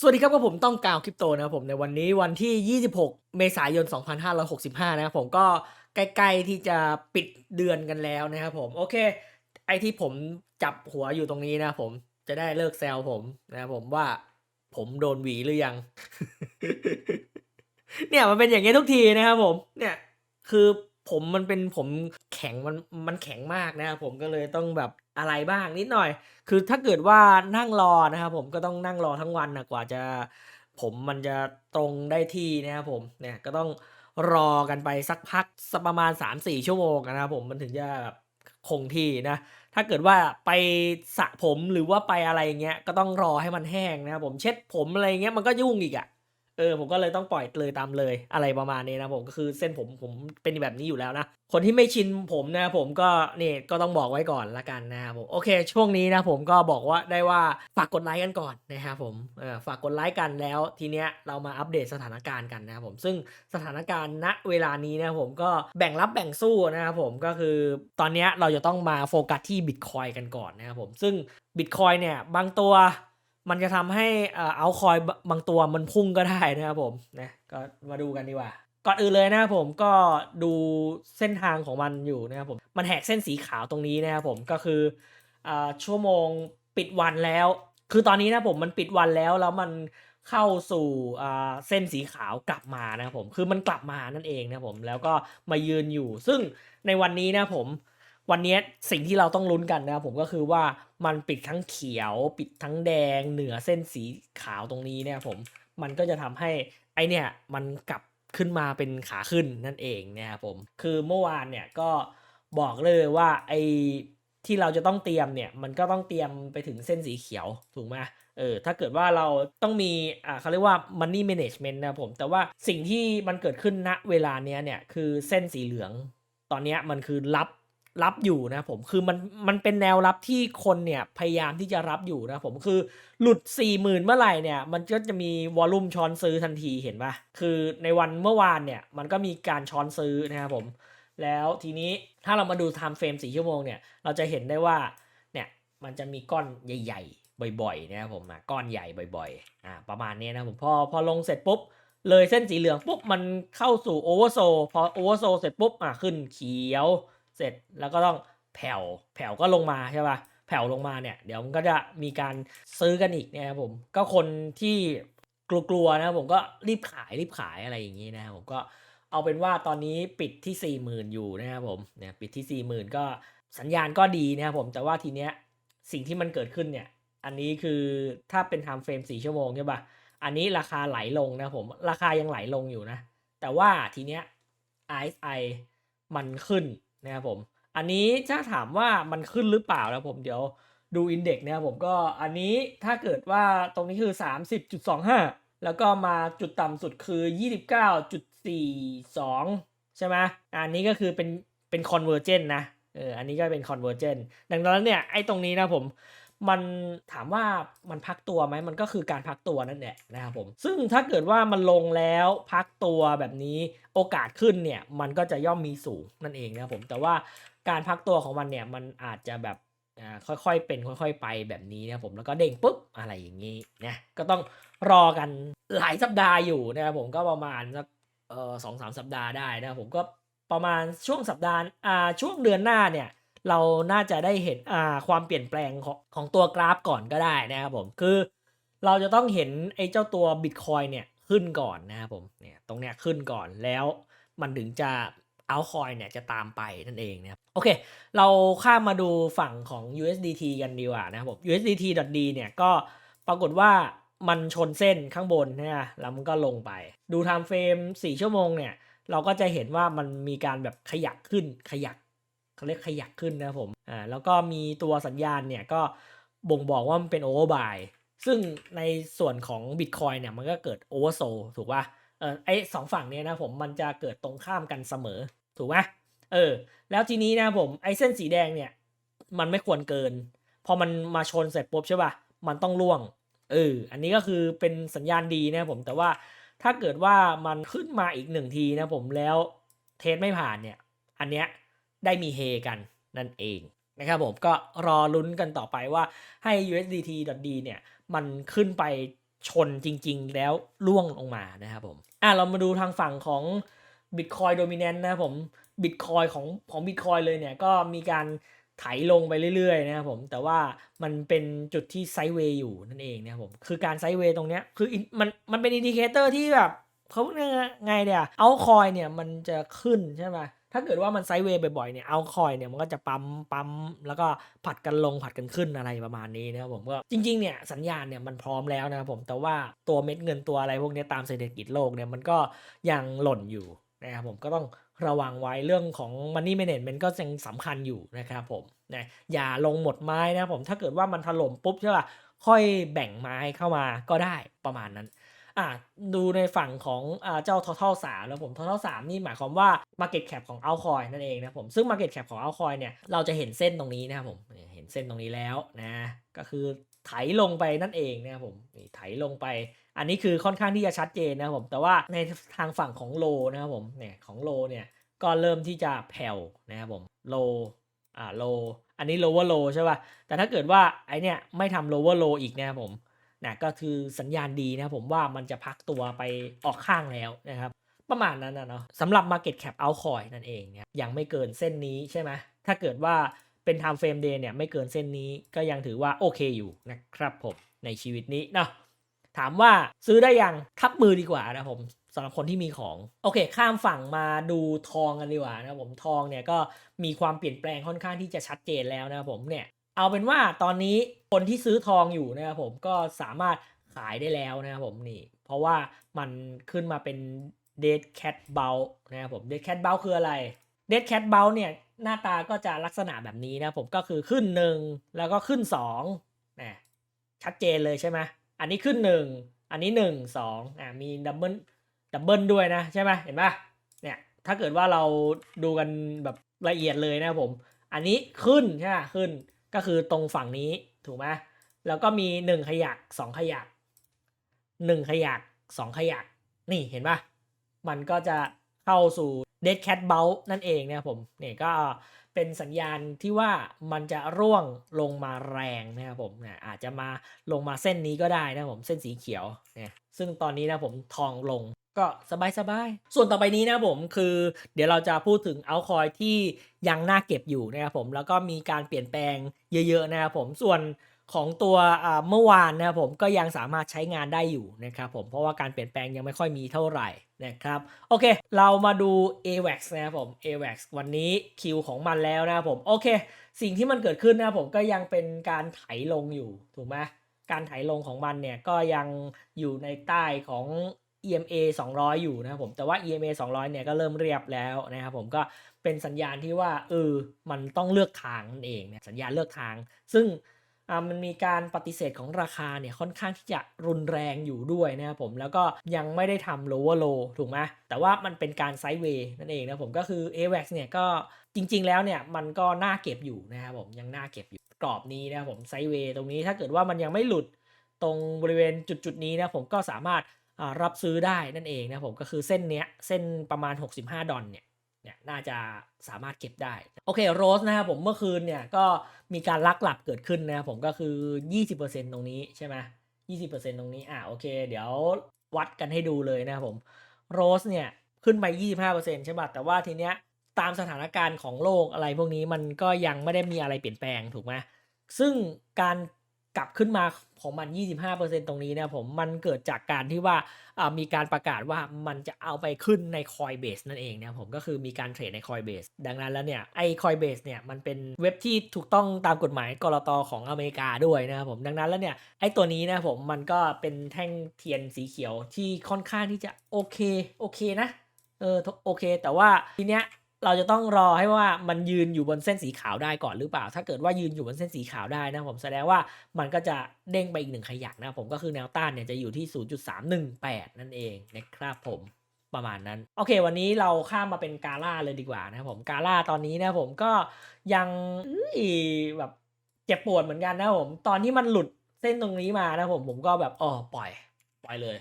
สวัสดีครับกับผมต้องกาวคริปโตนะครับผมในวันนี้วันที่ 26 เมษายน 2565 นะครับผมก็ใกล้ๆที่จะปิดเดือนกันแล้วนะครับผมโอเค ไอที่ผมจับหัวอยู่ตรงนี้นะผมจะได้เลิกแซวผมนะครับผมว่าผมโดนหวีหรือยัง เนี่ยมันเป็นอย่างเงี้ทุกทีนะครับผมเนี่ยคือผมมันเป็นผมแข็งมันมันแข็งมากนะครับผมก็เลยต้องแบบ อะไรบ้างนิดหน่อย คือถ้าเกิดว่านั่งรอนะครับผมก็ต้องนั่งรอทั้งวันนะกว่าจะผมมันจะตรงได้ที่นะครับผมเนี่ยก็ต้องรอกันไปสักพักสักประมาณ 3-4 ชั่วโมงนะครับผมมันถึงจะแบบคงที่นะ ถ้าเกิดว่าไปสระผมหรือว่าไปอะไรเงี้ยก็ต้องรอให้มันแห้งนะครับผมเช็ดผมอะไรเงี้ยมันก็ยุ่งอีกอะ่ะ เออผมก็เลยต้องปล่อยเลยตามเลยอะไรประมาณนี้นะผมก็คือเส้นผมผมเป็นแบบนี้อยู่แล้วนะ คนที่ไม่ชินผมนะผมก็นี่ก็ต้องบอกไว้ก่อนละกันนะครับผมโอเค ช่วงนี้นะผมก็บอกว่าได้ว่าฝากกดไลค์กันก่อนนะครับผมเออฝากกดไลค์กันแล้วทีเนี้ยเรามาอัปเดตสถานการณ์กันนะครับผมซึ่งสถานการณ์ณเวลานี้นะผมก็แบ่งรับแบ่งสู้นะครับผมก็คือตอนเนี้ยเราจะต้องมาโฟกัสที่บิตคอยกันก่อนนะครับผมซึ่งบิตคอยเนี่ยบางตัว มันจะทำให้เอาคอยบางตัวมันพุ่งก็ได้นะครับผมนะก็มาดูกันดีกว่า ก่อนอื่นเลยนะครับผมก็ดูเส้นทางของมันอยู่นะครับผมมันแหกเส้นสีขาวตรงนี้นะครับผมก็คืออชั่วโมงปิดวันแล้ว คือตอนนี้นะผมมันปิดวันแล้วแล้วมันเข้าสู่เส้นสีขาวกลับมานะครับผมคือมันกลับมานั่นเองนะครับผมแล้วก็มายืนอยู่ ซึ่งในวันนี้นะผม วันนี้สิ่งที่เราต้องลุ้นกันนะครับผมก็คือว่ามันปิดทั้งเขียว ปิดทั้งแดง เหนือเส้นสีขาวตรงนี้เนี่ยผมมันก็จะทำให้ไอเนี่ยมันกลับขึ้นมาเป็นขาขึ้นนั่นเองนะครับผมคือเมื่อวานเนี่ยก็บอกเลยว่าไอที่เราจะต้องเตรียมเนี่ยมันก็ต้องเตรียมไปถึงเส้นสีเขียวถูกไหมเออถ้าเกิดว่าเราต้องมีอ่าเขาเรียกว่า money management นะผมแต่ว่าสิ่งที่มันเกิดขึ้นณเวลาเนี้ยเนี่ยคือเส้นสีเหลือง ตอนนี้มันคือรับ รับอยู่นะผมคือมันมันเป็นแนวรับที่คนเนี่ยพยายามที่จะรับอยู่นะผมคือหลุด 4 0,000 เมื่อไหร่เนี่ย มันก็จะมีวอลลุ่มช้อนซื้อทันทีเห็นปะคือในวันเมื่อวานเนี่ยมันก็มีการช้อนซื้อนะครับผม แล้วทีนี้ถ้าเรามาดู time frame 4ชั่วโมงเนี่ยเราจะเห็นได้ว่าเนี่ยมันจะมีก้อนใหญ่ ๆ บ่อยๆนะครับผมก้อนใหญ่บ่อยๆอ่าประมาณนี้นะผมพอพอลงเสร็จปุ๊บเลยเส้นสีเหลืองปุ๊บมันเข้าสู่โอเวอร์โซพอโอเวอร์โซเสร็จปุ๊บอะขึ้นเขียว เสร็จแล้วก็ต้องแผ่วแผ่วก็ลงมาใช่ป่ะแผ่วลงมาเนี่ยเดี๋ยวมันก็จะมีการซื้อกันอีกนะครับผมก็คนที่กลัวๆนะผมก็รีบขายรีบขายอะไรอย่างนี้นะครับผมก็เอาเป็นว่าตอนนี้ปิดที่ 4 0,000 อยู่นะครับผมเนี่ยปิดที่ 4 0,000 ก็สัญญาณก็ดีนะครับผมแต่ว่าทีเนี้ยสิ่งที่มันเกิดขึ้นเนี่ย อันนี้คือถ้าเป็น time frame 4ชั่วโมงใช่ป่ะอันนี้ราคาไหลลงนะผมราคายังไหลลงอยู่นะ แต่ว่าทีเนี้ย RSI มันขึ้น นะครับผม อันนี้ถ้าถามว่ามันขึ้นหรือเปล่านะผมเดี๋ยวดูอินเด็กซ์นะครับผมก็อันนี้ถ้าเกิดว่าตรงนี้คือ 30.25 แล้วก็มาจุดต่ำสุดคือ 29.42 ใช่ไหมอันนี้ก็คือเป็นเป็นคอนเวอร์เจนนะเอออันนี้ก็เป็นคอนเวอร์เจนดังนั้นเนี่ยไอ้ตรงนี้นะผม มันถามว่ามันพักตัวไหมมันก็คือการพักตัวนั่นแหละนะครับผมซึ่งถ้าเกิดว่ามันลงแล้วพักตัวแบบนี้โอกาสขึ้นเนี่ยมันก็จะย่อมมีสูงนั่นเองนะครับผมแต่ว่าการพักตัวของมันเนี่ยมันอาจจะแบบค่อยๆ เป็นค่อย ๆ ไปแบบนี้นะครับผมแล้วก็เด้งปุ๊บอะไรอย่างนี้นะก็ต้องรอกันหลายสัปดาห์อยู่นะครับผมก็ประมาณสักสองสามสัปดาห์ได้นะครับผมก็ประมาณช่วงสัปดาห์ช่วงเดือนหน้าเนี่ย เราน่าจะได้เห็นอ่าความเปลี่ยนแปลงของของตัวกราฟก่อนก็ได้นะครับผมคือเราจะต้องเห็นไอ้เจ้าตัว Bitcoin เนี่ยขึ้นก่อนนะครับผมเนี่ยตรงเนี้ยขึ้นก่อนแล้วมันถึงจะเอาคอยเนี่ยจะตามไปนั่นเองนะครับโอเค เราข้ามมาดูฝั่งของ USDT กันดีกว่านะครับผม USDT.D เนี่ยก็ปรากฏว่ามันชนเส้นข้างบนนะแล้วมันก็ลงไป ดู time frame 4ชั่วโมงเนี่ย เราก็จะเห็นว่ามันมีการแบบขยักขึ้นขยัก เขาเรียกขยักขึ้นนะผมอ่าแล้วก็มีตัวสัญญาณเนี่ยก็บ่งบอกว่ามันเป็นโอเวอร์บายซึ่งในส่วนของ Bitcoin เนี่ยมันก็เกิดโอเวอร์โซถูกป่ะเออไอสองฝั่งเนี้ยนะผมมันจะเกิดตรงข้ามกันเสมอถูกไหมเออ แล้วทีนี้นะผมไอเส้นสีแดงเนี่ยมันไม่ควรเกิน พอมันมาชนเสร็จปุ๊บใช่ป่ะมันต้องล่วงเอออันนี้ก็คือเป็นสัญญาณดีนะผมแต่ว่าถ้าเกิดว่ามันขึ้นมาอีกหนึ่งทีนะผมแล้วเทสไม่ผ่านเนี่ย อันเนี้ย ได้มีเฮกันนั่นเองนะครับผมก็รอลุ้นกันต่อไปว่าให้ USDT.D เนี่ยมันขึ้นไปชนจริง ๆ แล้วล่วงลงมานะครับผมอะเรามาดูทางฝั่งของ Bitcoin Dominant นะครับผม Bitcoin ของของ Bitcoin เลยเนี่ยก็มีการไถลงไปเรื่อยๆนะครับผมแต่ว่ามันเป็นจุดที่ไซด์เวย์อยู่นั่นเองนะครับผมคือการไซด์เวย์ตรงเนี้ยคือมันมันเป็นอินดิเคเตอร์ที่แบบเขาไงเดียเอาคอยเนี่ยมันจะขึ้นใช่ไหม ถ้าเกิดว่ามันไซด์เวย์บ่อยๆเนี่ยเอาคอยเนี่ยมันก็จะปั๊มปั๊มแล้วก็ผัดกันลงผัดกันขึ้นอะไรประมาณนี้นะครับผมก็จริงๆเนี่ยสัญญาณเนี่ยมันพร้อมแล้วนะครับผมแต่ว่าตัวเม็ดเงินตัวอะไรพวกนี้ตามเศรษฐกิจโลกเนี่ยมันก็ยังหล่นอยู่นะครับผมก็ต้องระวังไว้เรื่องของ Money Management ก็ยังสำคัญอยู่นะครับผมนะอย่าลงหมดไม้นะครับผมถ้าเกิดว่ามันถล่มปุ๊บใช่ป่ะค่อยแบ่งไม้เข้ามาก็ได้ประมาณนั้น อะดูในฝั่งของอ่าเจ้า total 3แล้วผม total 3 นี่หมายความว่า market cap ของ altcoin นั่นเองนะผมซึ่ง market cap ของ altcoin เนี่ยเราจะเห็นเส้นตรงนี้นะครับผมเห็นเส้นตรงนี้แล้วนะก็คือไถลงไปนั่นเองนะครับผมไถลงไป อันนี้คือค่อนข้างที่จะชัดเจนนะครับผมแต่ว่าในทางฝั่งของโลนะครับผมเนี่ยของโลเนี่ยก็เริ่มที่จะแผ่วนะครับผมโลอ่าโลอันนี้ lower low ใช่ป่ะแต่ถ้าเกิดว่าไอเนี่ยไม่ทำ lower low อีกนะครับผม นะก็คือสัญญาณดีนะผมว่ามันจะพักตัวไปออกข้างแล้วนะครับ ประมาณนั้นนะเนาะสำหรับ Market Cap Altcoin นั่นเองเนี่ยยังไม่เกินเส้นนี้ใช่ไหมถ้าเกิดว่าเป็น Time Frame Day เนี่ยไม่เกินเส้นนี้ก็ยังถือว่าโอเคอยู่นะครับผมในชีวิตนี้เนาะถามว่าซื้อได้ยังทับมือดีกว่านะผมสำหรับคนที่มีของ โอเค ข้ามฝั่งมาดูทองกันดีกว่านะผมทองเนี่ยก็มีความเปลี่ยนแปลงค่อนข้างที่จะชัดเจนแล้วนะผมเนี่ย เอาเป็นว่าตอนนี้คนที่ซื้อทองอยู่นะครับผมก็สามารถขายได้แล้วนะครับผมนี่ เพราะว่ามันขึ้นมาเป็น dead cat b o u นะครับผม dead cat b o u คืออะไร dead cat b o u เนี่ยหน้าตาก็จะลักษณะแบบนี้นะผมก็คือขึ้น1แล้วก็ขึ้น2นะชัดเจนเลยใช่ไหมอันนี้ขึ้น 1 อันนี้ 1 2อ่ามีดับเบิลดับเบิลด้วยนะใช่ไหมเห็นปะเนี่ยถ้าเกิดว่าเราดูกันแบบละเอียดเลยนะครับผม อันนี้ขึ้นใช่ไหมขึ้น ก็คือตรงฝั่งนี้ถูกไหมแล้วก็มีหนึ่งขยักสองขยักหนึ่งขยักสองขยัก นี่เห็นปะมันก็จะเข้าสู่ dead cat b o u นั่นเองเนะครับผมเนี่ยก็เป็นสัญญาณที่ว่ามันจะร่วงลงมาแรงนะครับผมเนี่ยอาจจะมาลงมาเส้นนี้ก็ได้นะผมเส้นสีเขียวเนี่ยซึ่งตอนนี้นะผมทองลง ก็สบายสบายๆส่วนต่อไปนี้นะผมคือเดี๋ยวเราจะพูดถึงเอาคอยที่ยังน่าเก็บอยู่นะครับผมแล้วก็มีการเปลี่ยนแปลงเยอะๆนะครับผมส่วนของตัวเมื่อวานนะครับผมก็ยังสามารถใช้งานได้อยู่นะครับผมเพราะว่าการเปลี่ยนแปลงยังไม่ค่อยมีเท่าไหร่นะครับโอเค เรามาดู AVAX นะครับผม AVAX วันนี้คิวของมันแล้วนะครับผมโอเค สิ่งที่มันเกิดขึ้นนะครับผมก็ยังเป็นการไถลงอยู่ถูกไหมการไถลงของมันเนี่ยก็ยังอยู่ในใต้ของ EMA 200 อยู่นะครับผมแต่ว่า EMA 200 เนี่ยก็เริ่มเรียบแล้วนะครับผมก็เป็นสัญญาณที่ว่าเออมันต้องเลือกทางนั่นเองเนี่ยสัญญาณเลือกทาง ซึ่งมันมีการปฏิเสธของราคาเนี่ยค่อนข้างที่จะรุนแรงอยู่ด้วยนะครับผมแล้วก็ยังไม่ได้ทำ lower low ถูกไหมแต่ว่ามันเป็นการไซด์เวย์นั่นเองนะผมก็คือ AVAX เนี่ยก็จริง ๆ แล้วเนี่ยมันก็น่าเก็บอยู่นะครับผมยังน่าเก็บอยู่กรอบนี้นะครับผมไซด์เวย์ตรงนี้ถ้าเกิดว่ามันยังไม่หลุดตรงบริเวณจุดๆนี้นะผมก็สามารถ รับซื้อได้นั่นเองนะผมก็คือเส้นเนี้ยเส้นประมาณ 65 ดอลเนี่ยเนี่ยน่าจะสามารถเก็บได้ โอเคโรสนะครับผมเมื่อคืนเนี่ยก็มีการลักหลับเกิดขึ้นนะครับผมก็คือ 20%ตรงนี้ใช่ไหม20%ตรงนี้อ่าโอเค เดี๋ยววัดกันให้ดูเลยนะครับผมโรสเนี่ยขึ้นไป 25%ใช่ป่ะแต่ว่าทีเนี้ยตามสถานการณ์ของโลกอะไรพวกนี้มันก็ยังไม่ได้มีอะไรเปลี่ยนแปลงถูกไหมซึ่งการ กลับขึ้นมาของมัน 25%ตรงนี้นะผมมันเกิดจากการที่ว่ามีการประกาศว่ามันจะเอาไปขึ้นใน Coinbase นั่นเองนะผมก็คือมีการเทรดใน Coinbase ดังนั้นแล้วเนี่ยไอ้ Coinbase เนี่ยมันเป็นเว็บที่ถูกต้องตามกฎหมายกรตของอเมริกาด้วยนะครับผมดังนั้นแล้วเนี่ยไอ้ตัวนี้นะผมมันก็เป็นแท่งเทียนสีเขียวที่ค่อนข้างที่จะโอเคโอเคนะเออโอเค แต่ว่าทีเนี้ย เราจะต้องรอให้ว่ามันยืนอยู่บนเส้นสีขาวได้ก่อนหรือเปล่า ถ้าเกิดว่ายืนอยู่บนเส้นสีขาวได้นะผมแสดงว่ามันก็จะเด้งไปอีกหนึ่งขยักนะผมก็คือแนวต้านเนี่ยจะอยู่ที่ 0.318 นั่นเองนะครับผมประมาณนั้น โอเค วันนี้เราข้ามมาเป็นกาล่าเลยดีกว่านะผมกาล่าตอนนี้นะผมก็ยังอ้ยแบบเจ็บปวดเหมือนกันนะผม ตอนที่มันหลุดเส้นตรงนี้มานะผมผมก็แบบอ๋อปล่อย ปล่อยเลย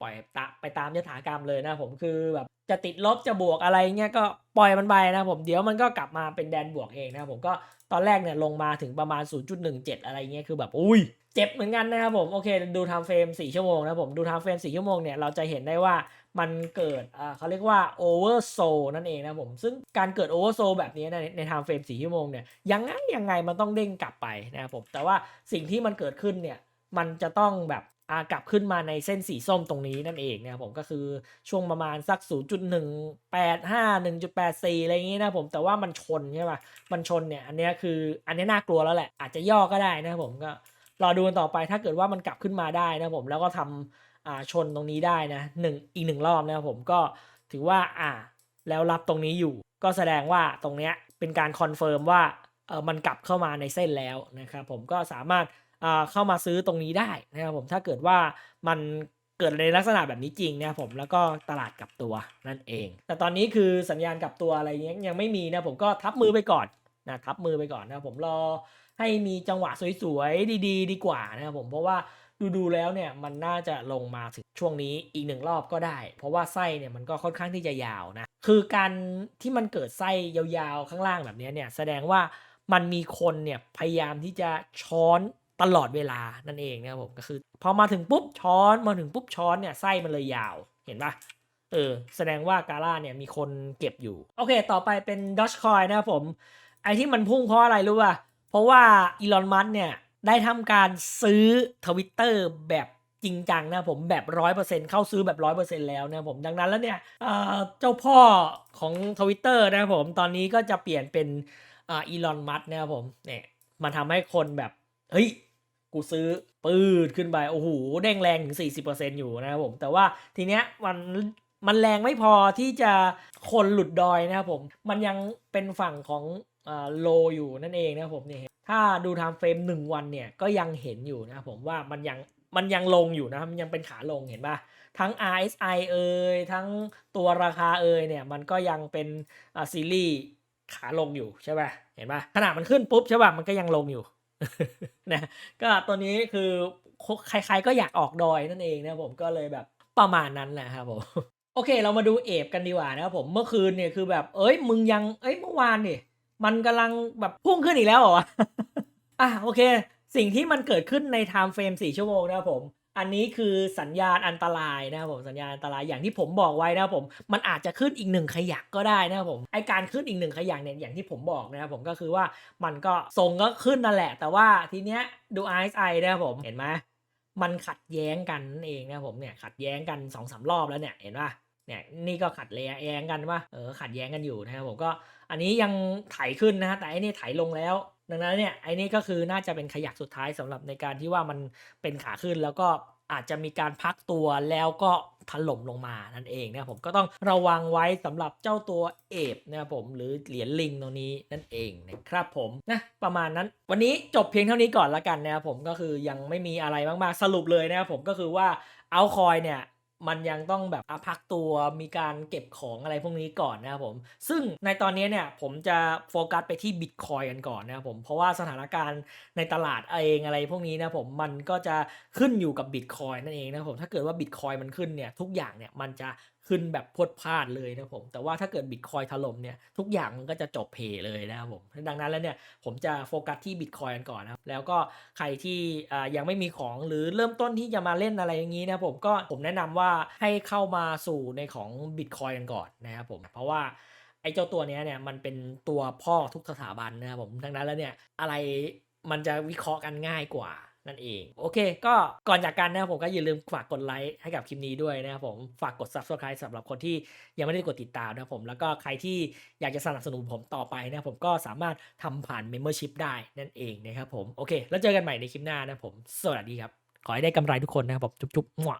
ปล่อยตะไปตามยถากรรมเลยนะผมคือแบบ จะติดลบจะบวกอะไรเงี้ยก็ปล่อยมันไปนะผมเดี๋ยวมันก็กลับมาเป็นแดนบวกเองนะผมก็ตอนแรกเนี่ยลงมาถึงประมาณ 0.17 อะไรเงี้ยคือแบบอุ้ยเจ็บเหมือนกันนะครับผมโอเคดูทม์เฟรม 4 ชั่วโมงนะผมดูทม์เฟรม 4 ชั่วโมงเนี่ยเราจะเห็นได้ว่ามันเกิดอ่าเขาเรียกว่าโอเวอร์โซนั่นเองนะผมซึ่งการเกิดโอเวอร์โซแบบนี้ในในทม์เฟรม 4 ชั่วโมงเนี่ยยังไงยังไงมันต้องเด้งกลับไปนะครับผมแต่ว่าสิ่งที่มันเกิดขึ้นเนี่ยมันจะต้องแบบ กลับขึ้นมาในเส้นสีส้มตรงนี้นั่นเองนะครับผมก็คือช่วงประมาณสัก 0.185 1.84 อะไรอย่างงี้นะผมแต่ว่ามันชนใช่ป่ะมันชนเนี่ยอันนี้คืออันนี้น่ากลัวแล้วแหละอาจจะย่อก็ได้นะครับผมก็รอดูกันต่อไปถ้าเกิดว่ามันกลับขึ้นมาได้นะผมแล้วก็ทำอ่าชนตรงนี้ได้นะหนึ่งอีกหนึ่งรอบนะครับผมก็ถือว่าอ่าแล้วรับตรงนี้อยู่ ก็แสดงว่าตรงเนี้ยเป็นการคอนเฟิร์มว่า มันกลับเข้ามาในเส้นแล้วนะครับผมก็สามารถอ่าเข้ามาซื้อตรงนี้ได้นะครับผมถ้าเกิดว่ามันเกิดในลักษณะแบบนี้จริงนะผมแล้วก็ตลาดกลับตัวนั่นเอง แต่ตอนนี้คือสัญญาณกลับตัวอะไรเงี้ยยังไม่มีนะผมก็ทับมือไปก่อนนะทับมือไปก่อนนะผมรอให้มีจังหวะสวยๆ ดีๆดีกว่านะครับผมเพราะว่าดูๆแล้วเนี่ยมันน่าจะลงมาถึงช่วงนี้อีกหนึ่งรอบก็ได้ เพราะว่าไส้เนี่ยมันก็ค่อนข้างที่จะยาวนะคือการที่มันเกิดไส้ยาวๆข้างล่างแบบนี้เนี่ยแสดงว่า มันมีคนเนี่ยพยายามที่จะช้อนตลอดเวลานั่นเองนะครับผมก็คือ พอมาถึงปุ๊บช้อนมาถึงปุ๊บช้อนเนี่ยไส้มันเลยยาวเห็นปะเออแสดงว่ากาล่าเนี่ยมีคนเก็บอยู่ โอเค ต่อไปเป็นดอ g คอยนะครับผม ไอที่มันพุ่งเพราะอะไรรู้ป่ะ เพราะว่าอีลอนมัสเนี่ยได้ทำการซื้อทวิตเตอร์แบบจริงจังนะผมแบบร้อยเปอร์เซ็นเข้าซื้อแบบร้อยเปอร์เซ็นแล้วนะผมดังนั้นแล้วเนี่ยเอ่อเจ้าพ่อของทวิตเตอร์นะครับผมตอนนี้ก็จะเปลี่ยนเป็น อ่าอีลอนมัสนะครับผมเนี่ยมันทำให้คนแบบ เฮ้ย กูซื้อปืดขึ้นไป โอ้โหเด้งแรงถึง 40%อยู่นะครับผม แต่ว่าทีเนี้ยมันมันแรงไม่พอที่จะคนหลุดดอยนะครับผม มันยังเป็นฝั่งของอ่าโลอยู่นั่นเองนะครับผมเนี่ยถ้าดูไทม์เฟรมหนึ่งวันเนี่ยก็ยังเห็นอยู่นะครับผมว่ามันยังมันยังลงอยู่นะครับมันยังเป็นขาลงเห็นปะทั้ง RSI เอ่ยทั้งตัวราคาเอ่ยเนี่ยมันก็ยังเป็นอ่าซีรีส์ ขาลงอยู่ใช่ป่ะเห็นปะขนาดมันขึ้นปุ๊บใช่ป่ะมันก็ยังลงอยู่นะก็ตัวนี้คือใครๆก็อยากออกดอยนั่นเองนะผมก็เลยแบบประมาณนั้นแหละครับผมโอเค เรามาดูเอฟกันดีกว่านะครับผมเมื่อคืนเนี่ยคือแบบเอ้ยมึงยังเอ้ยเมื่อวานนี่มันกำลังแบบพุ่งขึ้นอีกแล้วเหรออะโอเค สิ่งที่มันเกิดขึ้นในไทม์เฟรม4ชั่วโมงนะครับผม อันนี้คือสัญญาณอันตรายนะครับผมสัญญาณอันตรายอย่างที่ผมบอกไว้นะครับผมมันอาจจะขึ้นอีกหนึ่งขยักก็ได้นะครับผมไอการขึ้นอีกหนึ่งขยักเนี่ยอย่างที่ผมบอกนะครับผมก็คือว่ามันก็ทรงก็ขึ้นนั่นแหละ แต่ว่าทีเนี้ยดู RSI นะครับผมเห็นไหมมันขัดแย้งกันนั่นเองนะครับผมเนี่ยขัดแย้งกันสองสามรอบแล้วเนี่ยเห็นป่ะเนี่ยนี่ก็ขัดแย้งกันว่าเออขัดแย้งกันอยู่นะครับผมก็อันนี้ยังไถขึ้นนะแต่อันนี้ไถลงแล้ว ดังนั้นเนี่ยไอ้นี่ก็คือน่าจะเป็นขยักสุดท้ายสำหรับในการที่ว่ามันเป็นขาขึ้นแล้วก็อาจจะมีการพักตัวแล้วก็ถล่มลงมานั่นเองนะครับผมก็ต้องระวังไว้สำหรับเจ้าตัวเอฟนะครับผมหรือเหรียญลิงตรงนี้นั่นเองนะครับผมนะประมาณนั้น วันนี้จบเพียงเท่านี้ก่อนละกันนะครับผมก็คือยังไม่มีอะไรมากๆสรุปเลยนะครับผมก็คือว่าเอาคอยเนี่ย มันยังต้องแบบอพักตัวมีการเก็บของอะไรพวกนี้ก่อนนะครับผม ซึ่งในตอนนี้เนี่ยผมจะโฟกัสไปที่บิตคอยกันก่อนนะครับผม เพราะว่าสถานการณ์ในตลาดเองอะไรพวกนี้นะผมมันก็จะขึ้นอยู่กับบิตคอยนั่นเองนะครับผม ถ้าเกิดว่าบิตคอยมันขึ้นเนี่ยทุกอย่างเนี่ยมันจะ ขึ้นแบบพรวดพลาดเลยนะผมแต่ว่าถ้าเกิดบิตคอยถล่มเนี่ยทุกอย่างมันก็จะจบเพเลยนะครับผมดังนั้นแล้วเนี่ยผมจะโฟกัสที่บิตคอยกันก่อนนะแล้วก็ใครที่ยังไม่มีของหรือเริ่มต้นที่จะมาเล่นอะไรอย่างนี้นะผมก็ผมแนะนำว่าให้เข้ามาสู่ในของบิตคอยกันก่อนนะครับผมเพราะว่าไอ้เจ้าตัวเนี้ยเนี่ยมันเป็นตัวพ่อทุกสถาบันนะครับผมดังนั้นแล้วเนี่ยอะไรมันจะวิเคราะห์กันง่ายกว่า นั่นเอง โอเค ก็ก่อนจากกันนะครับผมก็อย่าลืมฝากกดไลค์ให้กับคลิปนี้ด้วยนะครับผมฝากกด subscribe สำหรับคนที่ยังไม่ได้กดติดตามนะครับผมแล้วก็ใครที่อยากจะสนับสนุนผมต่อไปนะครับผมก็สามารถทำผ่าน membership ได้นั่นเองนะครับผมโอเค แล้วเจอกันใหม่ในคลิปหน้านะครับผม สวัสดีครับ ขอให้ได้กำไรทุกคนนะครับผมจุ๊บๆมั่ว